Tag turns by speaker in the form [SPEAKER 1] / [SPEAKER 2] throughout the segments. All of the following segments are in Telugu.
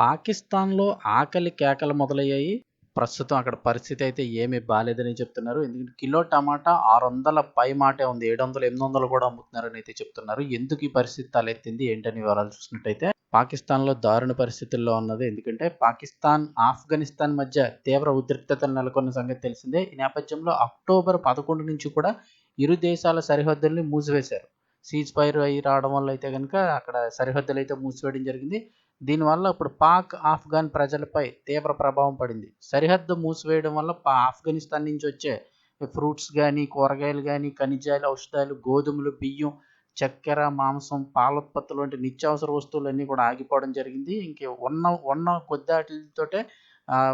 [SPEAKER 1] పాకిస్తాన్‌లో ఆకలి కేకలు మొదలయ్యాయి. ప్రస్తుతం అక్కడ పరిస్థితి అయితే ఏమీ బాగాలేదని చెప్తున్నారు. ఎందుకంటే కిలో టమాటా 600 పై మాటే ఉంది. 700, 800 కూడా అమ్ముతున్నారని అయితే చెప్తున్నారు. ఎందుకు ఈ పరిస్థితి తలెత్తింది ఏంటని వివరాలు చూసినట్టయితే పాకిస్తాన్‌లో దారుణ పరిస్థితుల్లో ఉన్నది. ఎందుకంటే పాకిస్తాన్, ఆఫ్ఘనిస్తాన్ మధ్య తీవ్ర ఉద్రిక్తతలు నెలకొన్న సంగతి తెలిసిందే. ఈ నేపథ్యంలో అక్టోబర్ 11 నుంచి కూడా ఇరు దేశాల సరిహద్దుల్ని మూసివేశారు. సీజ్ ఫైర్ అయ్యి రావడం వల్ల అయితే గనుక అక్కడ సరిహద్దులైతే మూసివేయడం జరిగింది. దీనివల్ల ఇప్పుడు పాక్, ఆఫ్ఘాన్ ప్రజలపై తీవ్ర ప్రభావం పడింది. సరిహద్దు మూసివేయడం వల్ల పా ఆఫ్ఘనిస్తాన్ నుంచి వచ్చే ఫ్రూట్స్ కానీ కూరగాయలు కానీ ఖనిజాలు, ఔషధాలు, గోధుమలు, బియ్యం, చక్కెర, మాంసం, పాల ఉత్పత్తులు వంటి నిత్యావసర వస్తువులన్నీ కూడా ఆగిపోవడం జరిగింది. ఇంక ఉన్న ఉన్న కొద్ది ఆటిలతోటే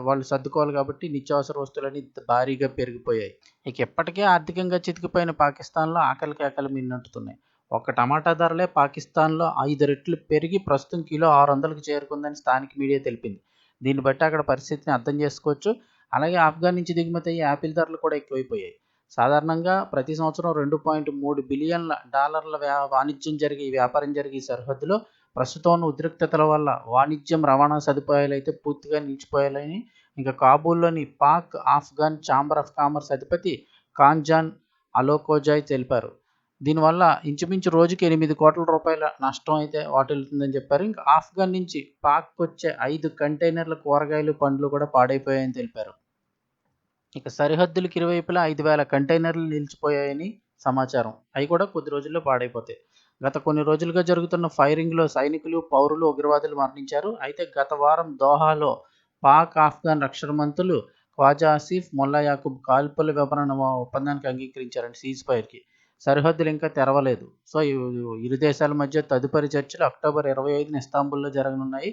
[SPEAKER 1] వాళ్ళు సర్దుకోవాలి కాబట్టి నిత్యావసర వస్తువులన్నీ భారీగా పెరిగిపోయాయి. ఇక ఇప్పటికే ఆర్థికంగా చితికిపోయిన పాకిస్తాన్‌లో ఆకలి కేకలు మిన్నంటుతున్నాయి. ఒక్క టమాటా ధరలే పాకిస్తాన్‌లో ఐదు రెట్లు పెరిగి ప్రస్తుతం కిలో 600కి చేరుకుందని స్థానిక మీడియా తెలిపింది. దీన్ని బట్టి అక్కడ పరిస్థితిని అర్థం చేసుకోవచ్చు. అలాగే ఆఫ్ఘాన్ నుంచి దిగుమతి అయ్యే యాపిల్ ధరలు కూడా ఎక్కువైపోయాయి. సాధారణంగా ప్రతి సంవత్సరం 2.3 బిలియన్ల డాలర్ల వ్యా వాణిజ్యం జరిగే ఈ వ్యాపారం జరిగే సరిహద్దులో ప్రస్తుతం ఉన్న ఉద్రిక్తతల వల్ల వాణిజ్యం, రవాణా సదుపాయాలు అయితే పూర్తిగా నిలిచిపోయాలని ఇంకా కాబూల్‌లోని Pak, Afghan chamber of commerce అధిపతి ఖాన్జాన్ అలోకోజాయ్ తెలిపారు. దీనివల్ల ఇంచుమించు రోజుకి ఎనిమిది కోట్ల రూపాయల నష్టం అయితే వాటిల్లుతుందని చెప్పారు. ఇంకా ఆఫ్ఘాన్ నుంచి పాక్‌కొచ్చే 5 కంటైనర్ల కూరగాయలు, పండ్లు కూడా పాడైపోయాయని తెలిపారు. ఇక సరిహద్దులకు ఇరువైపులా ఐదు వేల కంటైనర్లు నిలిచిపోయాయని సమాచారం. అవి కూడా కొద్ది రోజుల్లో పాడైపోతాయి. గత కొన్ని రోజులుగా జరుగుతున్న ఫైరింగ్‌లో సైనికులు, పౌరులు, ఉగ్రవాదులు మరణించారు. అయితే గత వారం దోహాలో పాక్, ఆఫ్ఘాన్ రక్షణ మంత్రులు ఖ్వాజా ఆసిఫ్, మొల్లా యాకూబ్ కాల్పుల వివరణ ఒప్పందానికి అంగీకరించారండి సీజ్ ఫైర్‌కి. సరిహద్దులు ఇంకా తెరవలేదు. సో ఇరు దేశాల మధ్య తదుపరి చర్చలు అక్టోబర్ 25న ఇస్తాంబుల్‌లో జరగనున్నాయి.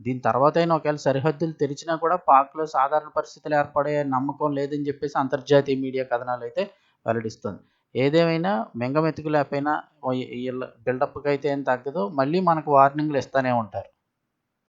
[SPEAKER 1] దీని తర్వాత అయినా ఒకవేళ సరిహద్దులు తెరిచినా కూడా పాక్‌లో సాధారణ పరిస్థితులు ఏర్పడే నమ్మకం లేదని చెప్పేసి అంతర్జాతీయ మీడియా కథనాలు అయితే వెల్లడిస్తుంది ఏదేమైనా మింగ మెతుకు లేకపోయినా ఏం తగ్గదు. మళ్ళీ మనకు వార్నింగ్‌లు ఇస్తానే ఉంటారు.